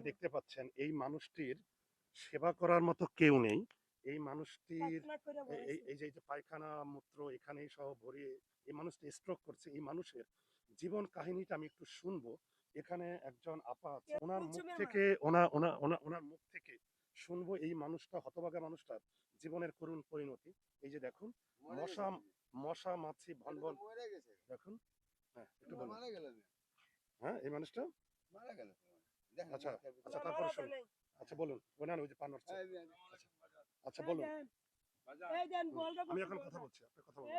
দেখতে পাচ্ছেন এই মানুষটির সেবা করার মতো কেউ নেই। এই মানুষটির এই- যে পায়খানা মূত্র এখানেই সহ ভরিয়ে এই মানুষটি স্ট্রোক করছে এই মানুষের জীবন কাহিনীটা আমি একটু শুনব। এখানে একজন আপা আছে ওনার মুখ থেকে ওনা ওনা ওনা ওনার মুখ থেকে শুনব এই মানুষটা হতভাগা মানুষটার জীবনের করুণ পরিণতি। এই যে দেখুন মশা মশা মাছি ভন ভন দেখুন হ্যাঁ একটু বলুন। হ্যাঁ এই মানুষটা? আচ্ছা আচ্ছা তারপরে শুনুন। আচ্ছা বলুন ওনার ওই যে পান হচ্ছে আচ্ছা এই বলুন। দেন, এই দেন, বলটা আমি এখন কথা বলছি আপনি কথা বলুন।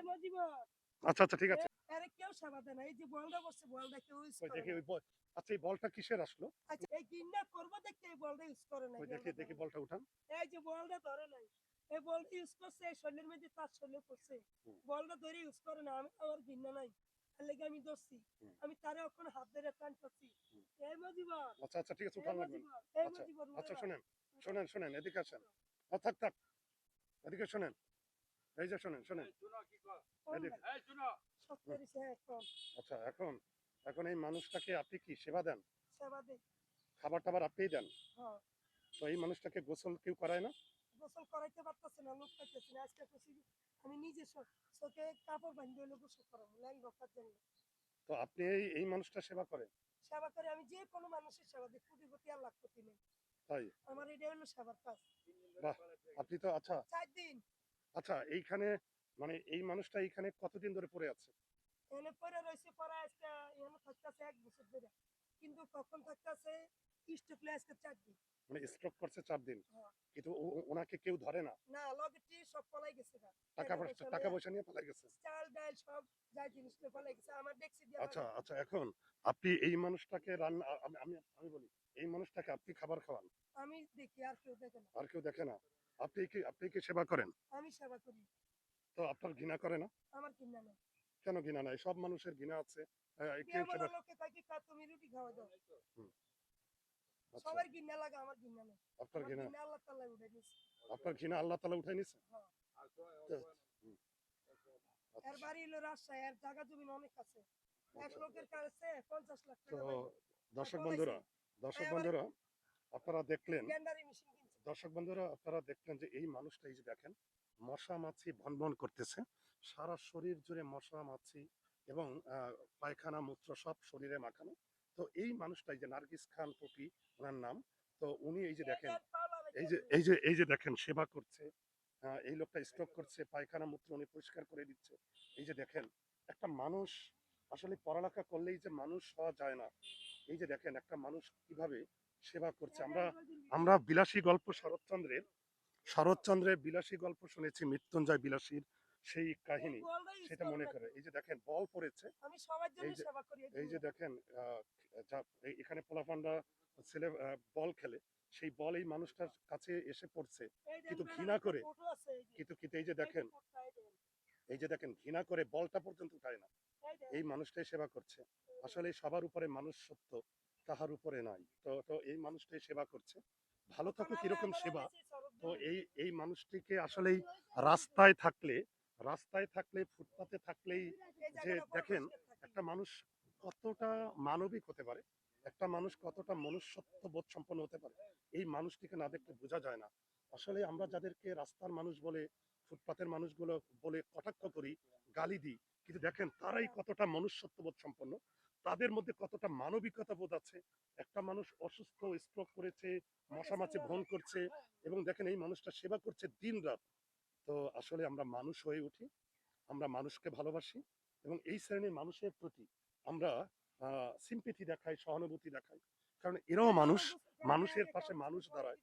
আচ্ছা আচ্ছা ঠিক আছে। আরে কেউ সেবা দেয় না, এই যে বলটা বসছে, বলটা কেউ use করে দেখি ওই বল আচ্ছা এই বলটা কিসের আসলো? আচ্ছা, এই কিডন্যাপ করব দেখতে এই বলটা use করে না, দেখি দেখি বলটা উঠান। এই যে বলটা ধরে নাই, এই বলটা use করছে, এই শরীরের মধ্যে তার শরীরে পড়ছে। বলটা ধরে use করে না, আমি- আমার ঘৃণা নাই। এর লেগে আমি ধরছি। আমি তারে ওখানে হাত ধরে টানতাছি। হুম। এই মজিবর, আচ্ছা আচ্ছা ঠিক আছে উঠান লাগবে না। মজিবর, এই আচ্ছা, আচ্ছা উড়ে শোনেন শোনেন শোনেন এদিকে আসেন থাক থাক এদিকে শোনেন এই যে শোনেন শোনেন কোন এদিকে। ভাই? সত্তর ইসে এখন আচ্ছা এখন এখন এই মানুষটাকে আপনি কি সেবা দেন সেবা দেই। খাবার টাবার আপনিই দেন হ্যাঁ। তো এই মানুষটাকে গোসল কেউ করায় না গোসল করাইতে পারতেছে না লোক পাইতেছে না। আজকে খুশি আমি নিজে চোখে কাপড় বান্ধি হইলে গোসল করাবো ল্যাং রক্ষার জন্য। তো আপনি এই এই মানুষটা সেবা করেন? সেবা করে আমি যে কোনো মানুষের সেবা দিই কোটি কোটি আর লাখ কোটি নেই। তাই? আমার এটা হলো সেবার কাজ। আপনি তো আচ্ছা। চার দিন। আচ্ছা এইখানে মানে এই মানুষটা এইখানে কতদিন ধরে পড়ে আছে? এনে পরে রয়েছে পরে আজকে এনে থাকতেছে এক বছর ধরে। কিন্তু কখন থাকতেছে স্টকলে আজকে চার দিন। মানে স্ট্রোক করছে চার দিন। হ্যাঁ। কিন্তু ও- ও- ওনাকে কেউ ধরে না। না লগেটি সব পলাই গেছে টাকা টাকা পয়সা পয়সা টাকা পয়সা নিয়ে পালাই গেছে। চাল ডাল সব যা জিনিস নিয়ে পলাই গেছে। আমার দেখছি আচ্ছা আচ্ছা এখন আপনি এই মানুষটাকে রান্না আমি আমি আমি বলি এই মানুষটাকে আপনি খাবার খাওয়ান। আমি দেখি আর কেউ দেখে না। আর কেউ দেখে না। আপনি কি আপনি কি সেবা করেন? আমি সেবা করি। তো আপনার ঘৃণা করে না? আমার কিনা নেই। কেন ঘৃণা নাই? সব মানুষের ঘৃণা আছে। কেউ সেবা লোকে কয় কি তুমি রুটি খাওয়া দাও? সবার গিন্না লাগে আমার গিন্না নেই। আপনার ঘৃণা? আল্লাহ তাআলা উঠে দিয়েছে আপনার ঘৃণা আল্লাহ তালা উঠাই নিছে? হ্যাঁ। এর আচ্ছা, বাড়ি হলো রাজশাহী এর জায়গা জমি অনেক আছে। এক লোকের কাছে পঞ্চাশ লাখ টাকা দর্শক বন্ধুরা দর্শক বন্ধুরা আপনারা দেখলেন দর্শক বন্ধুরা আপনারা দেখলেন যে এই মানুষটা এই যে দেখেন মশা মাছি ভনভন করতেছে। সারা শরীর জুড়ে মশা মাছি এবং আহ, পায়খানা মূত্র সব শরীরে মাখানো। তো এই মানুষটাই যে নার্গিস খান পপি ওনার নাম তো উনি এই যে দেখেন এই যে এই যে এই যে দেখেন সেবা করছে এই লোকটা স্ট্রোক করছে পায়খানা মূত্র উনি পরিষ্কার করে দিচ্ছে। এই যে দেখেন একটা মানুষ আসলে পড়ালেখা করলেই যে মানুষ হওয়া যায় না। এই যে দেখেন একটা মানুষ কীভাবে সেবা করছে। আমরা আমরা বিলাসী গল্প শরৎচন্দ্রের শরৎচন্দ্রের বিলাসী গল্প শুনেছি মৃত্যুঞ্জয় বিলাসীর সেই কাহিনী সেটা মনে করে। এই যে দেখেন বল পড়েছে। এই যে- দেখেন এখানে পোলাপান্ডা ছেলে বল খেলে সেই বল এই মানুষটার কাছে এসে পড়ছে। কিন্তু ঘৃণা করে, কিন্তু কিন্তু এই যে দেখেন এই যে দেখেন ঘৃণা করে বলটা পর্যন্ত উঠায় না। এই মানুষটাই সেবা করছে। আসলে সবার উপরে মানুষ সত্য তাহার উপরে নাই। তো তো এই মানুষটাই সেবা করছে। ভালো থাকুক কীরকম সেবা। তো এই এই মানুষটিকে আসলেই রাস্তায় থাকলে রাস্তায় থাকলে ফুটপাতে থাকলেই যে দেখেন, একটা মানুষ কতটা মানবিক হতে পারে একটা মানুষ কতটা মনুষ্যত্ব বোধ সম্পন্ন হতে পারে এই মানুষটিকে না দেখলে বোঝা যায় না। আসলে আমরা যাদেরকে রাস্তার মানুষ বলে ফুটপাতের মানুষগুলো বলে কটাক্ষ করি গালি দিই কিন্তু দেখেন তারাই কতটা মনুষ্যত্ব বোধ সম্পন্ন তাদের মধ্যে কতটা মানবিকতা বোধ আছে। একটা মানুষ অসুস্থ স্ট্রোক করেছে মশামাছি ভ্রমণ করছে এবং দেখেন এই মানুষটা সেবা করছে দিন রাত তো আসলে আমরা মানুষ হয়ে উঠি, আমরা মানুষকে ভালোবাসি এবং এই শ্রেণির মানুষের প্রতি আমরা সিম্পিথি দেখাই, সহানুভূতি দেখাই কারণ এরাও মানুষ, মানুষের পাশে মানুষ দাঁড়ায়।